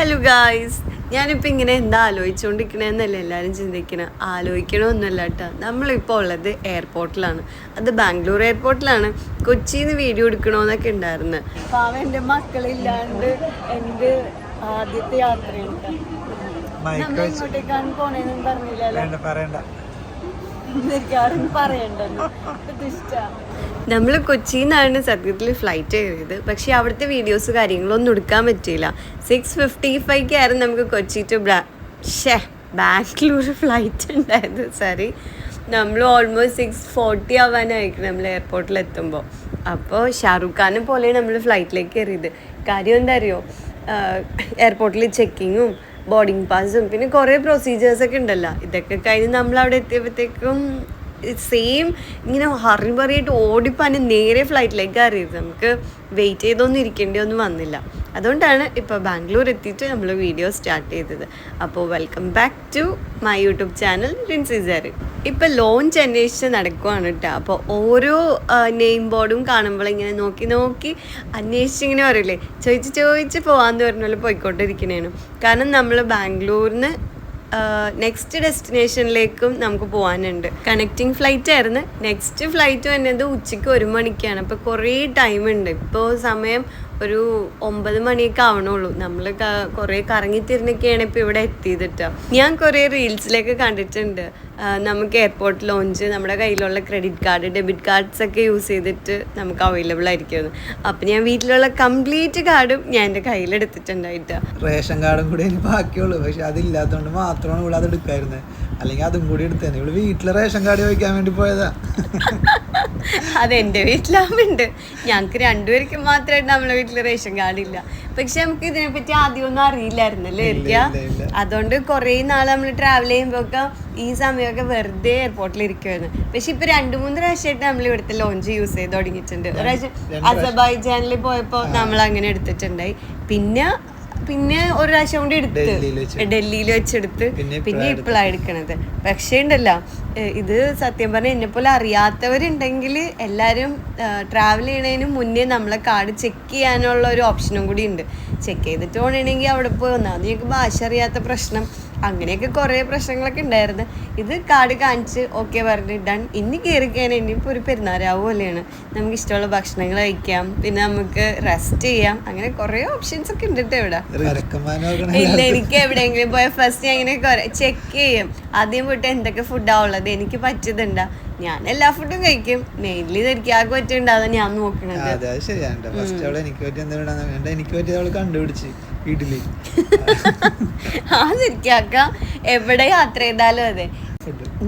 Hello guys ഞാനിപ്പോൾ ഇങ്ങനെ എന്താ ആലോചിച്ചുകൊണ്ടിരിക്കണമെന്നല്ല എല്ലാവരും ചിന്തിക്കണം? ആലോചിക്കണമെന്നല്ല കേട്ടോ. നമ്മളിപ്പോൾ ഉള്ളത് എയർപോർട്ടിലാണ് അത് ബാംഗ്ലൂർ എയർപോർട്ടിലാണ് കൊച്ചിയിൽ നിന്ന് വീഡിയോ എടുക്കണമെന്നൊക്കെ ഉണ്ടായിരുന്നു പാവ എന്റെ മക്കളില്ലാണ്ട് എന്റെ ആദ്യത്തെ യാത്രയാണ് ട്ടോ. മയക്ക് നമ്മൾ വെച്ച് ഇങ്ങോട്ടേക്കാണ് പോണേന്നും പറഞ്ഞില്ലല്ലോ വേണ്ട പറയണ്ട എനിക്കാരും പറയണ്ടെന്ന് നമ്മൾ കൊച്ചിയിൽ നിന്നാണ് സത്യത്തിൽ ഫ്ലൈറ്റ് കയറിയത്. പക്ഷേ അവിടുത്തെ വീഡിയോസ് കാര്യങ്ങളൊന്നും എടുക്കാൻ പറ്റിയില്ല. സിക്സ് ഫിഫ്റ്റി ഫൈവ് ആയിരുന്നു നമുക്ക് കൊച്ചി ടു ഷേ ബാംഗ്ലൂർ ഫ്ലൈറ്റ് ഉണ്ടായത്. സോറി നമ്മൾ ഓൾമോസ്റ്റ് സിക്സ് ഫോർട്ടി ആവാനായിരിക്കും നമ്മൾ എയർപോർട്ടിൽ എത്തുമ്പോൾ അപ്പോൾ ഷാറുഖ് ഖാനെ പോലെയാണ് നമ്മൾ ഫ്ലൈറ്റിലേക്ക് കയറിയത്. കാര്യം എന്താ അറിയോ? എയർപോർട്ടിൽ ചെക്കിങ്ങും ബോർഡിംഗ് പാസും പിന്നെ കുറേ പ്രൊസീജിയേഴ്സ് ഒക്കെ ഉണ്ടല്ലോ. ഇതൊക്കെ കഴിഞ്ഞ് നമ്മൾ അവിടെ എത്തിയപ്പോഴത്തേക്കും സെയിം ഇങ്ങനെ ഹറി ഓടിപ്പാൻ നേരെ ഫ്ലൈറ്റിലേക്ക് കയറിയത് നമുക്ക് വെയിറ്റ് ചെയ്തൊന്നും ഇരിക്കേണ്ടി ഒന്നും വന്നില്ല. അതുകൊണ്ടാണ് ഇപ്പോൾ ബാംഗ്ലൂർ എത്തിയിട്ട് നമ്മൾ വീഡിയോ സ്റ്റാർട്ട് ചെയ്തത്. അപ്പോൾ welcome back to my YouTube channel റിൻസിസർ ഇപ്പോൾ ലോഞ്ച് അന്വേഷിച്ച് നടക്കുവാണ് കേട്ടോ അപ്പോൾ ഓരോ നെയിം ബോർഡും കാണുമ്പോൾ ഇങ്ങനെ നോക്കി നോക്കി അന്വേഷിച്ച് ഇങ്ങനെ പറയില്ലേ ചോദിച്ച് ചോദിച്ച് പോകാമെന്ന് പറഞ്ഞ പോലെ പോയിക്കൊണ്ടിരിക്കണേനു കാരണം നമ്മൾ ബാംഗ്ലൂരിന് നെക്സ്റ്റ് ഡെസ്റ്റിനേഷനിലേക്കും നമുക്ക് പോകാനുണ്ട് കണക്റ്റിംഗ് ഫ്ലൈറ്റ് ആയിരുന്നു. നെക്സ്റ്റ് ഫ്ലൈറ്റ് വന്നത് ഉച്ചയ്ക്ക് ഒരു മണിക്കാണ്. അപ്പോൾ കുറേ ടൈം ഉണ്ട്. ഇപ്പോൾ സമയം ഒരു ഒമ്പത് മണിയൊക്കെ ആവണുള്ളൂ. നമ്മൾ കുറേ കറങ്ങിത്തിരിഞ്ഞൊക്കെയാണ് ഇപ്പോൾ ഇവിടെ എത്തിയതിട്ട്. ഞാൻ കുറേ റീൽസിലൊക്കെ കണ്ടിട്ടുണ്ട്. നമുക്ക് എയർപോർട്ട് ലോഞ്ച് നമ്മുടെ കയ്യിലുള്ള ക്രെഡിറ്റ് കാർഡ് ഡെബിറ്റ് കാർഡ്സ് ഒക്കെ യൂസ് ചെയ്തിട്ട് നമുക്ക് അവൈലബിൾ ആയിരിക്കുമെന്ന് അപ്പം ഞാൻ വീട്ടിലുള്ള കംപ്ലീറ്റ് കാർഡും ഞാൻ എന്റെ കയ്യിലെടുത്തിട്ടുണ്ടായിട്ട് റേഷൻ കാർഡും കൂടെ ബാക്കിയുള്ളൂ. പക്ഷെ അതില്ലാത്തതുകൊണ്ട് മാത്രമാണ് ഇവിടെ അത് എടുക്കായിരുന്നത് അല്ലെങ്കിൽ അതും കൂടി എടുത്തേനെ ഇവിടെ വീട്ടിലെ റേഷൻ കാർഡ് ചോദിക്കാൻ വേണ്ടി പോയതാ. അതെന്റെ വീട്ടിലാവുന്നുണ്ട്. ഞങ്ങൾക്ക് രണ്ടുപേർക്ക് മാത്രമായിട്ട് നമ്മളെ വീട്ടിൽ റേഷൻ കാർഡ് ഇല്ല. പക്ഷെ നമുക്ക് ഇതിനെപ്പറ്റി ആദ്യമൊന്നും അറിയില്ലായിരുന്നല്ലേ ഇല്ല, ഇരിക്ക ഇല്ല, ഇല്ല. അതുകൊണ്ട് കുറേ നാൾ നമ്മൾ ട്രാവൽ ചെയ്യുമ്പോഴൊക്കെ ഈ സമയമൊക്കെ വെറുതെ എയർപോർട്ടിൽ ഇരിക്കുമായിരുന്നു പക്ഷെ ഇപ്പൊ രണ്ടു മൂന്ന് പ്രാവശ്യമായിട്ട് നമ്മൾ ഇവിടുത്തെ ലോഞ്ച് യൂസ് ചെയ്ത് തുടങ്ങിയിട്ടുണ്ട്. ഒരു പ്രാവശ്യം അസബൈജാനിൽ പോയപ്പോൾ നമ്മൾ അങ്ങനെ എടുത്തിട്ടുണ്ടായി. പിന്നെ പിന്നെ ഒരു പ്രാവശ്യം കൂടി എടുത്ത്. ഡൽഹിയിൽ വെച്ച്. ഡൽഹിയിൽ വെച്ചെടുത്ത്. പിന്നെ ഇപ്പോഴാണ് എടുക്കണത്. പക്ഷേ ഉണ്ടല്ലോ ഇത് സത്യം പറഞ്ഞാൽ എന്നെ പോലെ അറിയാത്തവരുണ്ടെങ്കിൽ എല്ലാവരും ട്രാവൽ ചെയ്യണതിന് മുന്നേ നമ്മളെ കാർഡ് ചെക്ക് ചെയ്യാനുള്ള ഒരു ഓപ്ഷനും കൂടി ഉണ്ട്. ചെക്ക് ചെയ്തിട്ട് പോകണമെങ്കിൽ അവിടെ പോയി വന്നാൽ ഞങ്ങൾക്ക് ഭാഷ അറിയാത്ത പ്രശ്നം. അങ്ങനെയൊക്കെ കുറേ പ്രശ്നങ്ങളൊക്കെ ഉണ്ടായിരുന്നു. ഇത് കാർഡ് കാണിച്ച് ഓക്കെ പറഞ്ഞ് ഡൺ ഇനി കയറി കഴിഞ്ഞാൽ ഇനിയിപ്പോൾ ഒരു പെരുന്നാരാവ് പോലെയാണ്. നമുക്ക് ഇഷ്ടമുള്ള ഭക്ഷണങ്ങൾ കഴിക്കാം. പിന്നെ നമുക്ക് റെസ്റ്റ് ചെയ്യാം. അങ്ങനെ കുറേ ഓപ്ഷൻസ് ഒക്കെ ഉണ്ട് കേട്ടോ ഇവിടെ. ഇല്ല എനിക്ക് എവിടെയെങ്കിലും പോയ ഫസ്റ്റ് ഞാൻ ഇങ്ങനെ ചെക്ക് ചെയ്യും. ആദ്യം പോയിട്ട് എന്തൊക്കെ ഫുഡാവുള്ളത് എനിക്ക് പറ്റിയതുണ്ടാ? ഞാൻ എല്ലാ ഫുഡും കഴിക്കും. മെയിൻലി എനിക്ക് ആകെ പറ്റുണ്ടാകുന്ന ഞാൻ നോക്കണത്. എനിക്ക് പറ്റി എന്തെങ്കിലും വേണ്ട എനിക്ക് പറ്റി കണ്ടുപിടിച്ച് ആ ശരിക്കാക്ക എവിടെ യാത്ര ചെയ്താലും അതെ.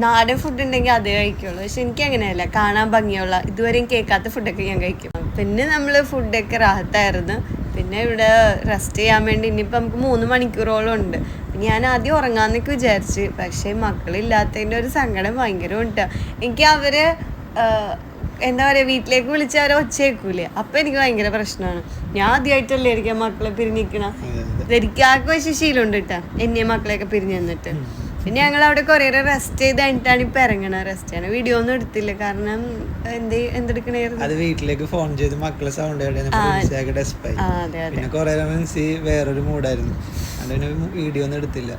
നാടൻ ഫുഡ് ഉണ്ടെങ്കിൽ അത് കഴിക്കുള്ളൂ. പക്ഷെ എനിക്ക് അങ്ങനെയല്ല. കാണാൻ ഭംഗിയുള്ള ഇതുവരെയും കേൾക്കാത്ത ഫുഡൊക്കെ ഞാൻ കഴിക്കും. പിന്നെ നമ്മൾ ഫുഡൊക്കെ റാഹത്തായിരുന്നു. പിന്നെ ഇവിടെ റെസ്റ്റ് ചെയ്യാൻ വേണ്ടി ഇനിയിപ്പോൾ നമുക്ക് മൂന്ന് മണിക്കൂറോളം ഉണ്ട്. ഞാൻ ആദ്യം ഉറങ്ങാന്നൊക്കെ വിചാരിച്ച്. പക്ഷേ മക്കളില്ലാത്തതിന്റെ ഒരു സങ്കടം ഭയങ്കര ഉണ്ട്. എനിക്ക് അവർ എന്താ പറയുക വീട്ടിലേക്ക് വിളിച്ച് അവരെ ഒച്ചയേക്കൂലേ. അപ്പം എനിക്ക് ഭയങ്കര പ്രശ്നമാണ്. ഞാൻ ആദ്യമായിട്ടല്ലേ എനിക്ക് മക്കളെ പിരിഞ്ഞിരിക്കണ എനിക്ക് പക്ഷേ ശീലമുണ്ട് കേട്ടാ എന്നെ മക്കളെയൊക്കെ പിരിഞ്ഞു തന്നിട്ട്. പിന്നെ ഞങ്ങൾ അവിടെ കുറേ റെസ്റ്റ് ചെയ്ത് കഴിഞ്ഞിട്ടാണ് ഇപ്പൊ ഇറങ്ങണ റെസ്റ്റ് ചെയ്യണം വീഡിയോ ഒന്നും എടുത്തില്ല കാരണം എന്ത് എന്തെടുക്കണായിരുന്നു അത് വീട്ടിലേക്ക് ഫോൺ ചെയ്ത് മക്കളെ സൗണ്ട് പിന്നെ കൊറേ വേറൊരു മൂഡായിരുന്നു വീഡിയോ ഒന്നും എടുത്തില്ല.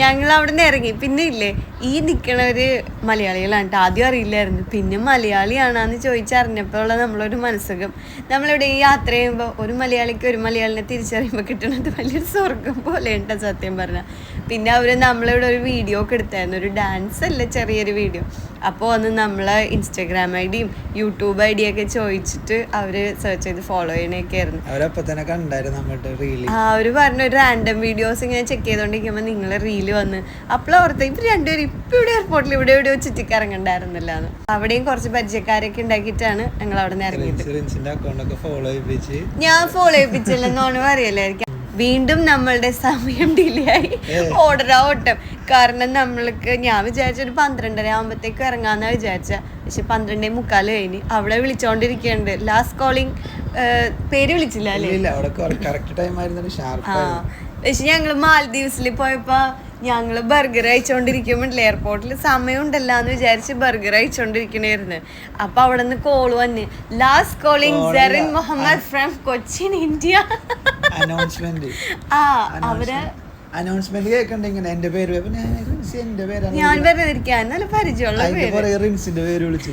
ഞങ്ങൾ അവിടെ നിന്ന് ഇറങ്ങി. പിന്നെ ഇല്ലേ ഈ നിക്കണവര് മലയാളികളാണ്. ആദ്യം അറിയില്ലായിരുന്നു. പിന്നെ മലയാളിയാണെന്ന് ചോദിച്ചറിഞ്ഞപ്പോഴുള്ള നമ്മളൊരു മനസ്സുഖം. നമ്മളിവിടെ ഈ യാത്ര ചെയ്യുമ്പോൾ ഒരു മലയാളിക്ക് ഒരു മലയാളിനെ തിരിച്ചറിയുമ്പോൾ കിട്ടുന്നത് വലിയൊരു സ്വർഗം പോലെ ഉണ്ടോ സത്യം പറഞ്ഞാൽ പിന്നെ അവർ നമ്മളിവിടെ ഒരു വീഡിയോ ഒക്കെ എടുത്തായിരുന്നു. ഒരു ഡാൻസ് അല്ല ചെറിയൊരു വീഡിയോ അപ്പോൾ അന്ന് നമ്മളെ ഇൻസ്റ്റാഗ്രാം ഐ ഡിയും യൂട്യൂബ് ഐ ഡിയൊക്കെ ചോദിച്ചിട്ട് അവർ സെർച്ച് ചെയ്ത് ഫോളോ ചെയ്യണൊക്കെ ആയിരുന്നു. ആ അവർ പറഞ്ഞു ഒരു റാൻഡം വീഡിയോസ് ഇങ്ങനെ ചെക്ക് ചെയ്തോണ്ടിരിക്കുമ്പോ നിങ്ങളെ റീൽ വന്ന്. അപ്പോൾ ഓർത്ത് ഇവർ രണ്ടുപേരും ഇപ്പൊ ഇവിടെ എയർപോർട്ടിൽ ഇവിടെ എവിടെയോ ചുറ്റിക്കറങ്ങണ്ടായിരുന്നല്ലോ എന്ന് അവിടെയും കുറച്ച് പരിചയക്കാരൊക്കെ ഉണ്ടാക്കിയിട്ടാണ് ഞങ്ങൾ അവിടെ നിന്ന് ഇറങ്ങിയത് ഞാൻ ഫോളോ ചെയ്യിപ്പിച്ചില്ലെന്നോണ് പറയല്ലായിരിക്കും വീണ്ടും നമ്മളുടെ സമയം ഡിലേ ആയി. ഓർഡർ ഓട്ടം കാരണം നമ്മൾക്ക് ഞാൻ വിചാരിച്ച ഒരു പന്ത്രണ്ടര ആകുമ്പോഴത്തേക്ക് ഇറങ്ങാന്നാ വിചാരിച്ച. പക്ഷെ പന്ത്രണ്ടേ മുക്കാൽ കഴിഞ്ഞ് അവിടെ വിളിച്ചോണ്ടിരിക്കുന്നുണ്ട് ലാസ്റ്റ് കോളിംഗ് പേര് വിളിച്ചില്ല ആ. പക്ഷെ ഞങ്ങൾ മാൽദീവ്സിൽ പോയപ്പോ ഞങ്ങൾ ബർഗർ കഴിച്ചോണ്ടിരിക്കുമ്പോഴല്ലേ എയർപോർട്ടിൽ സമയം ഉണ്ടല്ലോ എന്ന് വിചാരിച്ച് ബർഗർ അയച്ചോണ്ടിരിക്കണായിരുന്നു അപ്പൊ അവിടെ നിന്ന് കോൾ വന്ന് last calling Serin Muhammad from Cochin India. ആ അവർ അനൗൺസ്മെന്റ് കേൾക്കണ്ട ഇങ്ങനെ? എന്റെ പേര് റിൻസി എന്റെ പേരാണ് ഞാൻ വെറുതെ നല്ല പരിചയമുള്ള അതിന്റെ പേര്. റിൻസിന്റെ പേര് വിളിച്ചു.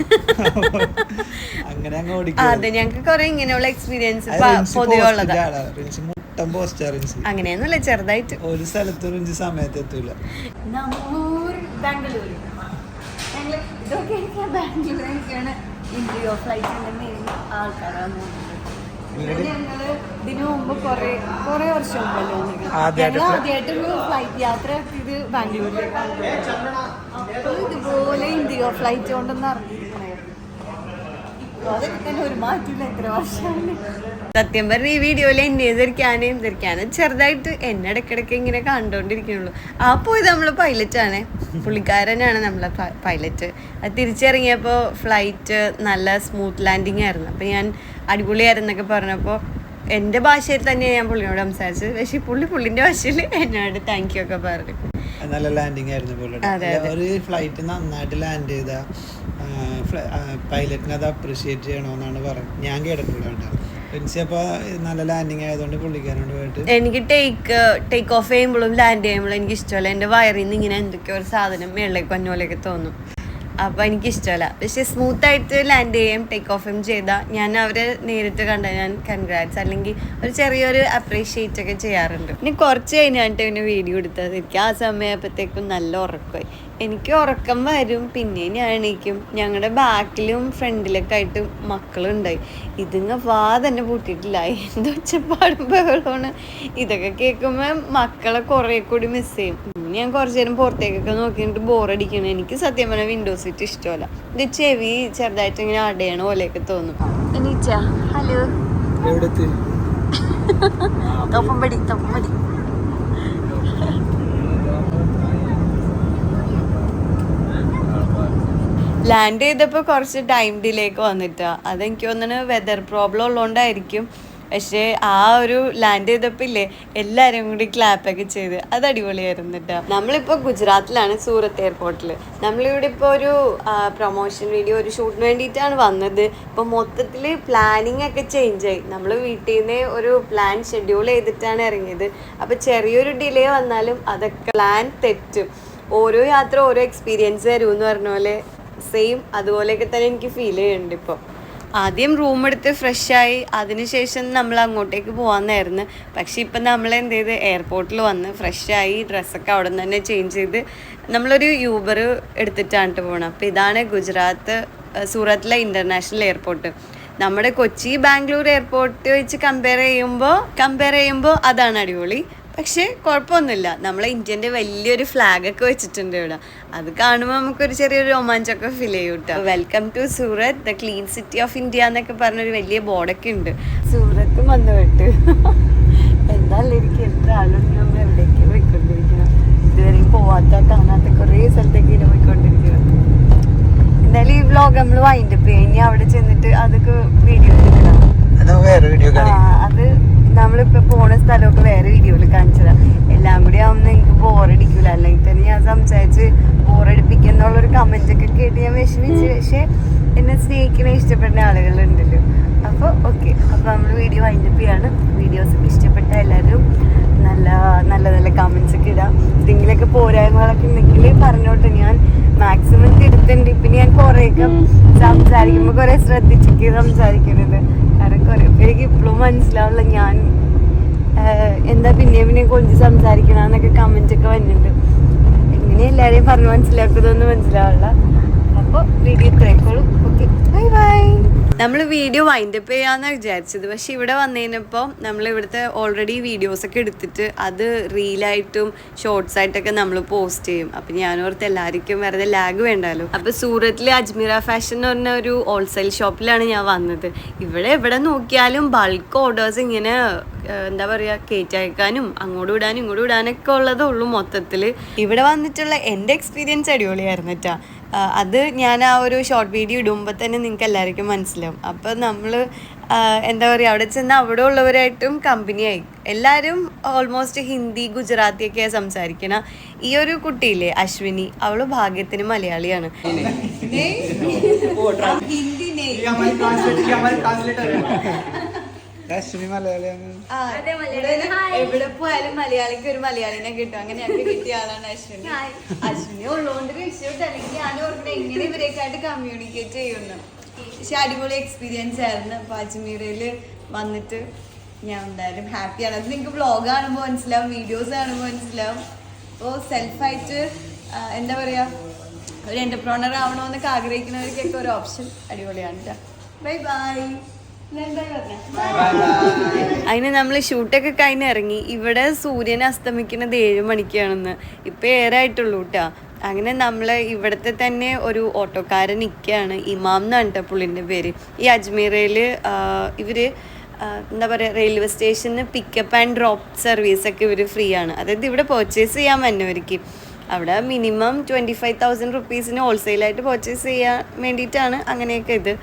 അങ്ങനെ അങ്ങ് ഓടിക്കും അതെ ഞങ്ങൾക്ക് കുറെ ഇങ്ങനെയുള്ള എക്സ്പീരിയൻസ് അത് റിൻസി പൊതുവെ post റിൻസി മുട്ടം പോസ്റ്റാ റിൻസി. അങ്ങനെയൊന്നുമില്ല ചെറുതായിട്ട്. ഒരു സ്ഥലത്ത് റിൻസി സമയത്ത് എത്തൂല. ഞങ്ങൾ ഇതൊക്കെ ബാംഗ്ലൂരൊക്കെയാണ് ഫ്ലൈറ്റിന്റെ മെയിൻ ആൾക്കാരാണ് ഇതിനു മുമ്പ് കുറെ കുറെ വർഷം ഞങ്ങൾ ആദ്യമായിട്ടൊരു ഫ്ലൈറ്റ് യാത്ര ഇത് ബാംഗ്ലൂരിലേക്കാണ് അപ്പോൾ ഇതുപോലെ ഇന്ത്യ ഫ്ലൈറ്റ് കൊണ്ടെന്ന് അറിഞ്ഞിരിക്കണേ ഒരു മാറ്റില്ല എത്ര വർഷമാണ് സത്യം പറഞ്ഞ ഈ വീഡിയോയിൽ എന്നെ ധരിക്കാനും ധരിക്കാനും ചെറുതായിട്ട് എന്നെ ഇടയ്ക്കിടയ്ക്ക് ഇങ്ങനെ കണ്ടോണ്ടിരിക്കുന്നുള്ളൂ ആ പോയത് നമ്മൾ ആണ്. പുള്ളിക്കാരനാണ് നമ്മളെ പൈലറ്റ് അത് തിരിച്ചിറങ്ങിയപ്പോൾ ഫ്ലൈറ്റ് നല്ല സ്മൂത്ത് ലാൻഡിങ് ആയിരുന്നു. അപ്പം ഞാൻ അടിപൊളിയായിരുന്നൊക്കെ പറഞ്ഞപ്പോൾ എന്റെ ഭാഷയിൽ തന്നെ ഞാൻ പുള്ളിയോട് സംസാരിച്ചത്. പക്ഷേ പുള്ളി പുള്ളിന്റെ ഭാഷയിൽ എന്നോട് താങ്ക് യു ഒക്കെ പറഞ്ഞു. നല്ല ലാൻഡിങ് ആയിരുന്നു പുള്ളിയുടെ ഒരു ഫ്ലൈറ്റ് നന്നായിട്ട് ലാൻഡ് ചെയ്ത പൈലറ്റിനെ അത് അപ്രീഷിയേറ്റ് ചെയ്യണമെന്നാണ് പറയുന്നത്. ഞാൻ കേട്ടിട്ടുള്ളത് കേട്ടോ. റിൻസി അപ്പൊ നല്ല ലാൻഡിങ് ആയതുകൊണ്ട് പുള്ളിക്കാരോട് പോയിട്ട് എനിക്ക് ടേക്ക് ടേക്ക് ഓഫ് ചെയ്യുമ്പോഴും ലാൻഡ് ചെയ്യുമ്പോഴും എനിക്ക് ഇഷ്ടമല്ല. എന്റെ വയറിൽ നിന്ന് ഇങ്ങനെ എന്തൊക്കെയോ ഒരു സാധനം മേളിലേക്ക് വന്നോലെയൊക്കെ തോന്നും. അപ്പോൾ എനിക്ക് ഇഷ്ടമല്ല പക്ഷെ സ്മൂത്ത് ആയിട്ട് ലാൻഡ് ചെയ്യും ടേക്ക് ഓഫ് ചെയ്താൽ ഞാൻ അവരെ നേരിട്ട് കണ്ട ഞാൻ കൺഗ്രാറ്റ്സ് അല്ലെങ്കിൽ ഒരു ചെറിയൊരു അപ്രീഷിയേറ്റ് ഒക്കെ ചെയ്യാറുണ്ട്. പിന്നെ കുറച്ച് കഴിഞ്ഞിട്ട് പിന്നെ വീഡിയോ എടുത്തത് എനിക്ക് ആ സമയപ്പോഴത്തേക്കും നല്ല ഉറക്കമായി എനിക്ക് ഉറക്കം വരും പിന്നെ ഞാൻ എണീക്കും. ഞങ്ങളുടെ ബാക്കിലും ഫ്രണ്ടിലൊക്കെ ആയിട്ട് മക്കളുണ്ടായി. ഇതിങ്ങ വാ തന്നെ പൂട്ടിയിട്ടില്ല. എന്തോ ഒച്ചപ്പാടും ബഹളമാണ് ഇതൊക്കെ കേൾക്കുമ്പോൾ മക്കളെ കുറേ കൂടി മിസ് ചെയ്യും. പിന്നെ ഞാൻ കുറച്ച് നേരം പുറത്തേക്കൊക്കെ നോക്കിയിട്ട് ബോറടിക്കണം എനിക്ക് സത്യം പറഞ്ഞാൽ വിൻഡോ സീറ്റ് ഇഷ്ടമല്ല. ഇത് ചെവി ചെറുതായിട്ട് ഇങ്ങനെ അടയണ പോലെയൊക്കെ തോന്നും. എനിച്ച ഹലോ. എവിടെത്തി? തൊപ്പമ്പടി തൊപ്പമ്പടി ലാൻഡ് ചെയ്തപ്പോൾ കുറച്ച് ടൈം ഡിലേക്ക് വന്നിട്ടാ. അതെനിക്ക് തോന്നുന്നു വെതർ പ്രോബ്ലം ഉള്ളതുകൊണ്ടായിരിക്കും പക്ഷേ ആ ഒരു ലാൻഡ് ചെയ്തപ്പോൾ ഇല്ലേ എല്ലാവരും കൂടി ക്ലാപ്പൊക്കെ ചെയ്ത്. അത് അടിപൊളിയായിരുന്നു കേട്ടോ നമ്മളിപ്പോൾ ഗുജറാത്തിലാണ് സൂറത്ത് എയർപോർട്ടിൽ നമ്മളിവിടെ ഇപ്പോൾ ഒരു പ്രൊമോഷൻ വീഡിയോ ഒരു ഷൂട്ടിന് വേണ്ടിയിട്ടാണ് വന്നത്. ഇപ്പോൾ മൊത്തത്തിൽ പ്ലാനിങ് ഒക്കെ ചേഞ്ച് ആയി. നമ്മൾ വീട്ടിൽ നിന്ന് ഒരു പ്ലാൻ ഷെഡ്യൂൾ ചെയ്തിട്ടാണ് ഇറങ്ങിയത്. അപ്പോൾ ചെറിയൊരു ഡിലേ വന്നാലും അതൊക്കെ പ്ലാൻ തെറ്റും. ഓരോ യാത്ര ഓരോ എക്സ്പീരിയൻസ് തരും എന്ന് പറഞ്ഞ പോലെ സെയിം അതുപോലെയൊക്കെ തന്നെ എനിക്ക് ഫീൽ ചെയ്യുന്നുണ്ട് ഇപ്പോൾ ആദ്യം റൂം എടുത്ത് ഫ്രഷായി അതിനുശേഷം നമ്മൾ അങ്ങോട്ടേക്ക് പോകാമെന്നായിരുന്നു പക്ഷെ ഇപ്പം നമ്മൾ എന്ത് ചെയ്ത്? എയർപോർട്ടിൽ വന്ന് ഫ്രഷായി ഡ്രസ്സൊക്കെ അവിടെ നിന്ന് തന്നെ ചേഞ്ച് ചെയ്ത് നമ്മളൊരു യൂബർ എടുത്തിട്ടാണ് ട്ടോ പോകണം അപ്പോൾ ഇതാണ് ഗുജറാത്ത് സൂറത്തിലെ ഇന്റർനാഷണൽ എയർപോർട്ട് നമ്മുടെ കൊച്ചി ബാംഗ്ലൂർ എയർപോർട്ട് വെച്ച് കമ്പയർ ചെയ്യുമ്പോൾ കമ്പയർ ചെയ്യുമ്പോൾ അതാണ് അടിപൊളി. പക്ഷേ കുഴപ്പമൊന്നുമില്ല. നമ്മളെ ഇന്ത്യന്റെ വലിയൊരു ഫ്ലാഗ് ഒക്കെ വെച്ചിട്ടുണ്ട് ഇവിടെ. അത് കാണുമ്പോൾ നമുക്കൊരു ചെറിയൊരു രോമാഞ്ചമൊക്കെ ഫീൽ ചെയ്യും കേട്ടോ welcome to Surat the clean city of India എന്നൊക്കെ പറഞ്ഞൊരു വലിയ ബോർഡൊക്കെ ഉണ്ട്. സൂറത്ത് വന്നു വിട്ട് എന്തായാലും എനിക്ക് എത്ര ആളും നമ്മൾ എവിടേക്ക് പോയിക്കൊണ്ടിരിക്കണം ഇതുവരെയും പോവാത്ത കാണാത്ത കുറേ സ്ഥലത്തേക്ക് ഇങ്ങനെ പോയിക്കൊണ്ടിരിക്കുന്നത് എന്തായാലും ഈ വ്ലോഗ് നമ്മൾ വൈൻഡപ്പ് ചെയ്യാം. ഇനി അവിടെ ചെന്നിട്ട് അതൊക്കെ വീഡിയോ എടുക്കണം അത് നമ്മളിപ്പോ പോണ സ്ഥലമൊക്കെ വേറെ വീഡിയോയിൽ കാണിച്ചതാ. എല്ലാം കൂടി ആവുമ്പോൾ എനിക്ക് ബോറടിക്കൂല അല്ലെങ്കിൽ തന്നെ ഞാൻ സംസാരിച്ച് ബോറടിപ്പിക്കുന്നുള്ളൊരു കമന്റ് ഒക്കെ കേട്ട് ഞാൻ വിഷമിച്ച്. പക്ഷെ എന്നെ സ്നേഹിക്കണ ഇഷ്ടപ്പെടുന്ന ആളുകളുണ്ടല്ലോ. അപ്പോൾ ഓക്കെ അപ്പോൾ നമ്മൾ വീഡിയോ വൈൻഡപ്പ് ചെയ്യാണ്. വീഡിയോസ് ഒക്കെ ഇഷ്ടപ്പെട്ട എല്ലാവരും നല്ല നല്ല നല്ല കമന്റ്സ് ഒക്കെ ഇടാം. എന്തെങ്കിലുമൊക്കെ പോരായ്മകളൊക്കെ ഉണ്ടെങ്കിൽ പറഞ്ഞോട്ടെ. ഞാൻ മാക്സിമം തിരുത്തുന്നുണ്ട് പിന്നെ ഞാൻ കുറേയൊക്കെ സംസാരിക്കുമ്പോൾ കുറേ ശ്രദ്ധിച്ചൊക്കെ സംസാരിക്കുന്നത് കാരണം പേർക്ക് ഇപ്പോഴും മനസ്സിലാവില്ല ഞാൻ എന്താ പിന്നെയും പിന്നെയും കൊഞ്ച് സംസാരിക്കണമെന്നൊക്കെ കമന്റ് ഒക്കെ വന്നിട്ടുണ്ട്. എങ്ങനെ എല്ലാവരെയും പറഞ്ഞ് മനസ്സിലാക്കുന്നതൊന്നും മനസ്സിലാവില്ല അപ്പോൾ വീഡിയോ ഇത്രയൊക്കെയുള്ളൂ ഓക്കെ ബൈ ബൈ നമ്മൾ വീഡിയോ വൈൻഡപ്പ് ചെയ്യാന്ന് വിചാരിച്ചത്. പക്ഷെ ഇവിടെ വന്നതിനപ്പോൾ നമ്മൾ ഇവിടുത്തെ ഓൾറെഡി വീഡിയോസൊക്കെ എടുത്തിട്ട് അത് റീലായിട്ടും ഷോർട്സ് ആയിട്ടൊക്കെ നമ്മൾ പോസ്റ്റ് ചെയ്യും. അപ്പം ഞാനോർത്ത് എല്ലാവർക്കും വെറുതെ ലാഗ് വേണ്ടാലോ അപ്പൊ സൂറത്തിലെ അജ്മീറ ഫാഷൻ എന്ന് പറഞ്ഞ ഒരു ഹോൾസെയിൽ ഷോപ്പിലാണ് ഞാൻ വന്നത്. ഇവിടെ എവിടെ നോക്കിയാലും ബൾക്ക് ഓർഡേഴ്സ് ഇങ്ങനെ എന്താ പറയുക കയറ്റി അയക്കാനും അങ്ങോട്ട് വിടാനും ഇങ്ങോട്ട് വിടാനൊക്കെ ഉള്ളതേ ഉള്ളൂ മൊത്തത്തിൽ ഇവിടെ വന്നിട്ടുള്ള എന്റെ എക്സ്പീരിയൻസ് അടിപൊളിയായിരുന്നു അത് ഞാൻ ആ ഒരു ഷോർട്ട് വീഡിയോ ഇടുമ്പോൾ തന്നെ നിങ്ങൾക്ക് എല്ലാവർക്കും മനസ്സിലാവും അപ്പോൾ നമ്മൾ എന്താ പറയുക അവിടെ ചെന്ന് അവിടെ ഉള്ളവരായിട്ടും കമ്പനിയായി എല്ലാവരും ഓൾമോസ്റ്റ് ഹിന്ദി ഗുജറാത്തി ഒക്കെ സംസാരിക്കണം ഈ ഒരു കുട്ടിയില്ലേ അശ്വിനി. അവൾ ഭാഗ്യത്തിന് മലയാളിയാണ്. അശ്വിനി മലയാളിയാണ്. എവിടെ പോയാലും മലയാളിക്ക് ഒരു മലയാളിനെ കിട്ടും. അങ്ങനെ ഞങ്ങൾക്ക് കിട്ടിയ ആളാണ് അശ്വിനി. അശ്വിനി ഉള്ളതുകൊണ്ട് രക്ഷപ്പെട്ടു അല്ലെങ്കിൽ ഞാൻ ഓർക്കുന്നത് എങ്ങനെ ഇവരേക്കായിട്ട് കമ്മ്യൂണിക്കേറ്റ് ചെയ്യുന്നു. പക്ഷെ അടിപൊളി എക്സ്പീരിയൻസ് ആയിരുന്നു. പാച്ചിമീറയിൽ വന്നിട്ട് ഞാൻ എന്തായാലും ഹാപ്പിയാണ് അത് നിങ്ങൾക്ക് വ്ളോഗ് കാണുമ്പോൾ മനസ്സിലാവും വീഡിയോസ് കാണുമ്പോൾ മനസ്സിലാവും. അപ്പോൾ സെൽഫായിട്ട് എന്താ പറയുക ഒരു എന്റർപ്രോണർ ആവണമെന്നൊക്കെ ആഗ്രഹിക്കുന്നവർക്കൊക്കെ ഒരു ഓപ്ഷൻ അടിപൊളിയാണ് കേട്ടോ ബൈ ബൈ അതിന് നമ്മൾ ഷൂട്ടൊക്കെ കഴിഞ്ഞ് ഇറങ്ങി. ഇവിടെ സൂര്യൻ അസ്തമിക്കുന്നത് ഏഴ് മണിക്കാണെന്ന്. ഇപ്പം ഏറായിട്ടുള്ളൂ കേട്ടോ അങ്ങനെ നമ്മൾ ഇവിടത്തെ തന്നെ ഒരു ഓട്ടോക്കാരൻ നിൽക്കുകയാണ് ഇമാം എന്നാണ് കേട്ടോ പുള്ളിന്റെ പേര്. ഈ അജ്മീറയിൽ ഇവർ എന്താ പറയുക റെയിൽവേ സ്റ്റേഷനിൽ പിക്കപ്പ് ആൻഡ് ഡ്രോപ്പ് സർവീസൊക്കെ ഇവർ ഫ്രീ ആണ്. അതായത് ഇവിടെ പർച്ചേസ് ചെയ്യാൻ വന്നവർക്ക്. അവിടെ മിനിമം ട്വന്റി ഫൈവ് തൗസൻഡ് റുപ്പീസിന് ഹോൾസെയിലായിട്ട് പർച്ചേസ് ചെയ്യാൻ വേണ്ടിയിട്ടാണ് അങ്ങനെയൊക്കെ ഇത്.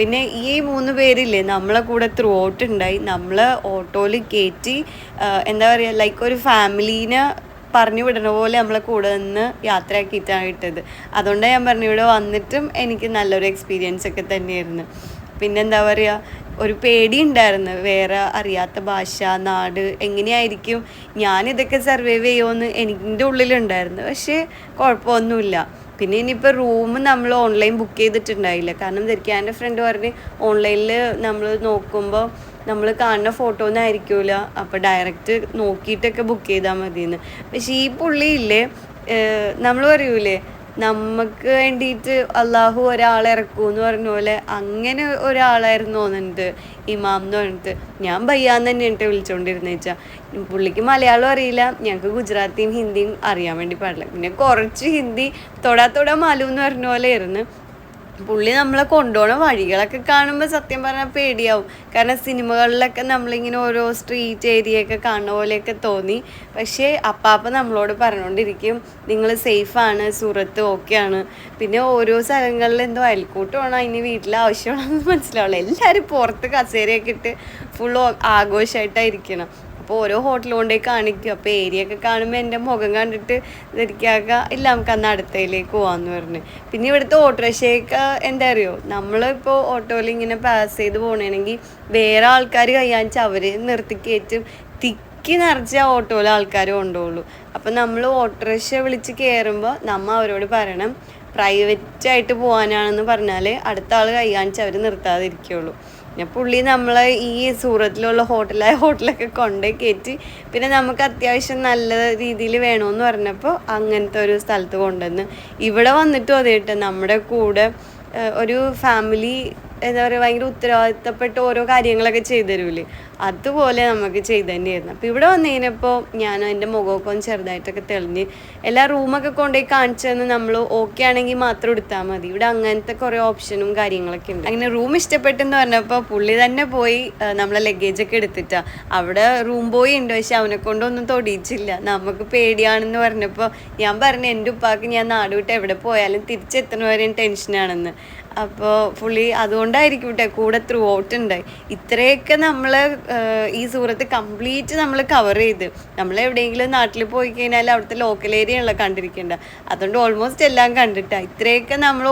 പിന്നെ ഈ മൂന്ന് പേരില്ലേ നമ്മളെ കൂടെ ത്രൂ ഔട്ട് ഉണ്ടായി നമ്മൾ ഓട്ടോയിൽ കയറ്റി എന്താ പറയുക ലൈക്ക് ഒരു ഫാമിലീനെ പറഞ്ഞു വിടണ പോലെ നമ്മളെ കൂടെ നിന്ന് യാത്രയാക്കിയിട്ടാണ് ഇട്ടത്. അതുകൊണ്ടാണ് ഞാൻ പറഞ്ഞു ഇവിടെ വന്നിട്ടും എനിക്ക് നല്ലൊരു എക്സ്പീരിയൻസ് ഒക്കെ തന്നെയായിരുന്നു. പിന്നെന്താ പറയുക ഒരു പേടി ഉണ്ടായിരുന്നു. വേറെ അറിയാത്ത ഭാഷ നാട് എങ്ങനെയായിരിക്കും? ഞാനിതൊക്കെ സർവൈവ് ചെയ്യുമെന്ന് എന്റെ ഉള്ളിലുണ്ടായിരുന്നു. പക്ഷേ കുഴപ്പമൊന്നുമില്ല. പിന്നെ ഇനിയിപ്പോൾ റൂം നമ്മൾ ഓൺലൈൻ ബുക്ക് ചെയ്തിട്ടുണ്ടായില്ല. കാരണം ധരിക്കാൻ എന്റെ ഫ്രണ്ട് പറഞ്ഞ് ഓൺലൈനിൽ നമ്മൾ നോക്കുമ്പോൾ നമ്മൾ കാണുന്ന ഫോട്ടോ ഒന്നും ആയിരിക്കില്ല അപ്പോൾ ഡയറക്റ്റ് നോക്കിയിട്ടൊക്കെ ബുക്ക് ചെയ്താൽ മതിയെന്ന് പക്ഷേ ഈ പുള്ളിയില്ലേ നമ്മൾ പറയൂലേ നമുക്ക് വേണ്ടിയിട്ട് അള്ളാഹു ഒരാളെ ഇറക്കൂ എന്ന് പറഞ്ഞ പോലെ അങ്ങനെ ഒരാളായിരുന്നു തോന്നുന്നുണ്ട്. ഇമാം എന്ന് പറഞ്ഞിട്ട്. ഞാൻ ബയ്യാന്ന് തന്നെ എന്നിട്ട് വിളിച്ചോണ്ടിരുന്നു വെച്ചാൽ പുള്ളിക്ക് മലയാളം അറിയില്ല. ഞങ്ങൾക്ക് ഗുജറാത്തിയും ഹിന്ദിയും അറിയാൻ വേണ്ടി പാടില്ല. പിന്നെ കുറച്ച് ഹിന്ദി തൊടാ തൊടാ എന്ന് പറഞ്ഞ പോലെ ആയിരുന്നു. പുള്ളി നമ്മളെ കൊണ്ടുപോണ വഴികളൊക്കെ കാണുമ്പോൾ സത്യം പറഞ്ഞാൽ പേടിയാവും. കാരണം സിനിമകളിലൊക്കെ നമ്മളിങ്ങനെ ഓരോ സ്ട്രീറ്റ് ഏരിയ ഒക്കെ കാണുന്ന പോലെയൊക്കെ തോന്നി. പക്ഷേ അപ്പാപ്പ നമ്മളോട് പറഞ്ഞുകൊണ്ടിരിക്കും നിങ്ങൾ സേഫാണ് സൂറത്ത് ഓക്കെയാണ് പിന്നെ ഓരോ സ്ഥലങ്ങളിൽ എന്തോ അയൽക്കൂട്ടമാണോ ഇനി വീട്ടിൽ ആവശ്യമാണെന്ന് മനസ്സിലാവുള്ളൂ എല്ലാവരും പുറത്ത് കസേരയൊക്കെ ഇട്ട് ഫുൾ ആഘോഷമായിട്ടായിരിക്കണം അപ്പോൾ ഓരോ ഹോട്ടൽ കൊണ്ടേ കാണിക്കും. അപ്പോൾ ഏരിയ ഒക്കെ കാണുമ്പോൾ എന്റെ മുഖം കണ്ടിട്ട് ധരിക്കാക്ക ഇല്ല നമുക്ക് അന്ന് അടുത്തയിലേക്ക് പോകാമെന്ന് പറഞ്ഞു. പിന്നെ ഇവിടുത്തെ ഓട്ടോറിക്ഷയൊക്കെ എന്താ അറിയോ? നമ്മളിപ്പോൾ ഓട്ടോയിൽ ഇങ്ങനെ പാസ് ചെയ്ത് പോകണമെങ്കിൽ വേറെ ആൾക്കാർ കയ്യാണിച്ച് അവർ നിർത്തി കയറ്റും. തിക്കി നിറച്ച ഓട്ടോയിൽ ആൾക്കാർ കൊണ്ടുപോകുള്ളൂ അപ്പം നമ്മൾ ഓട്ടോറിക്ഷ വിളിച്ച് കയറുമ്പോൾ നമ്മൾ അവരോട് പറയണം പ്രൈവറ്റായിട്ട് പോകാനാണെന്ന് പറഞ്ഞാൽ അടുത്ത ആൾ കൈ കാണിച്ച് അവർ നിർത്താതിരിക്കുള്ളൂ. പിന്നെ പുള്ളി നമ്മളെ ഈ സൂറത്തിലുള്ള ഹോട്ടലായ ഹോട്ടലൊക്കെ കൊണ്ടുപോയി കയറ്റി പിന്നെ നമുക്ക് അത്യാവശ്യം നല്ല രീതിയിൽ വേണമെന്ന് പറഞ്ഞപ്പോൾ അങ്ങനത്തെ ഒരു സ്ഥലത്ത് കൊണ്ടുവന്ന്. ഇവിടെ വന്നിട്ടും അതേ കേട്ടോ നമ്മുടെ കൂടെ ഒരു ഫാമിലി എന്താ പറയുക ഭയങ്കര ഉത്തരവാദിത്തപ്പെട്ട ഓരോ കാര്യങ്ങളൊക്കെ ചെയ്തു തരൂലേ അതുപോലെ നമുക്ക് ചെയ്തു തന്നെയായിരുന്നു. അപ്പോൾ ഇവിടെ വന്നു കഴിഞ്ഞപ്പോൾ ഞാൻ എന്റെ മുഖമൊക്കെ ഒന്ന് ചെറുതായിട്ടൊക്കെ തെളിഞ്ഞ് എല്ലാ റൂമൊക്കെ കൊണ്ടുപോയി കാണിച്ചു തന്ന് നമ്മൾ ഓക്കെ ആണെങ്കിൽ മാത്രം എടുത്താൽ മതി. ഇവിടെ അങ്ങനത്തെ കുറേ ഓപ്ഷനും കാര്യങ്ങളൊക്കെ ഉണ്ട്. അങ്ങനെ റൂം ഇഷ്ടപ്പെട്ടെന്ന് പറഞ്ഞപ്പോൾ പുള്ളി തന്നെ പോയി നമ്മളെ ലഗേജ് ഒക്കെ എടുത്തിട്ടാ. അവിടെ റൂം ബോയ് ഉണ്ട് പക്ഷെ അവനെ കൊണ്ടൊന്നും തൊടിയിച്ചില്ല. നമുക്ക് പേടിയാണെന്ന് പറഞ്ഞപ്പോൾ ഞാൻ പറഞ്ഞു എന്റെ ഉപ്പാക്ക് ഞാൻ നാട് വിട്ട് എവിടെ പോയാലും തിരിച്ചെത്തണവരെ ടെൻഷനാണെന്ന് അപ്പോൾ പുള്ളി അതുകൊണ്ടായിരിക്കും കേട്ടോ കൂടെ ത്രൂ ഔട്ട് ഉണ്ടായി. ഇത്രയൊക്കെ നമ്മൾ ഈ സൂറത്ത് കംപ്ലീറ്റ് നമ്മൾ കവർ ചെയ്ത്. നമ്മൾ എവിടെയെങ്കിലും നാട്ടിൽ പോയി കഴിഞ്ഞാൽ അവിടുത്തെ ലോക്കൽ ഏരിയ ഉള്ള കണ്ടിരിക്കേണ്ട അതുകൊണ്ട് ഓൾമോസ്റ്റ് എല്ലാം കണ്ടിട്ടാണ് ഇത്രയൊക്കെ നമ്മൾ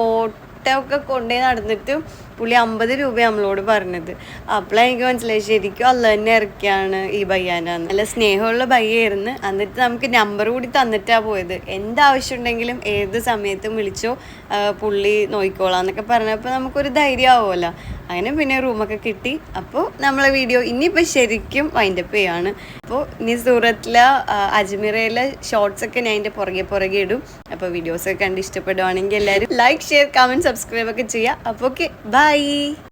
ഓട്ടമൊക്കെ കൊണ്ടുപോയി നടന്നിട്ട് പുള്ളി അമ്പത് രൂപ നമ്മളോട് പറഞ്ഞത്. അപ്പോഴാണ് എനിക്ക് മനസ്സിലായി ശരിക്കും അല്ല തന്നെ ഇറക്കിയാണ് ഈ ബയ്യാനാന്ന്. നല്ല സ്നേഹമുള്ള ബയ്യായിരുന്നു. എന്നിട്ട് നമുക്ക് നമ്പർ കൂടി തന്നിട്ടാണ് പോയത്. എന്താവശ്യം ഉണ്ടെങ്കിലും ഏത് സമയത്തും വിളിച്ചോ പുള്ളി നോക്കിക്കോളാം എന്നൊക്കെ പറഞ്ഞപ്പോൾ നമുക്കൊരു ധൈര്യം ആവുമല്ലോ അങ്ങനെ പിന്നെ റൂമൊക്കെ കിട്ടി. അപ്പോൾ നമ്മളെ വീഡിയോ ഇനിയിപ്പോൾ ശരിക്കും വൈൻഡപ്പ് ചെയ്യാണ്. അപ്പോൾ ഇനി സൂറത്തിലെ അജ്മീറയിലെ ഷോർട്സ് ഒക്കെ ഞാൻ അതിന്റെ പുറകെ പുറകെ ഇടും. അപ്പോൾ വീഡിയോസ് ഒക്കെ കണ്ട് ഇഷ്ടപ്പെടുവാണെങ്കിൽ എല്ലാവരും ലൈക്ക് ഷെയർ കമന്റ് സബ്സ്ക്രൈബ് ഒക്കെ ചെയ്യുക. അപ്പോൾ ഓക്കെ ബൈ Bye!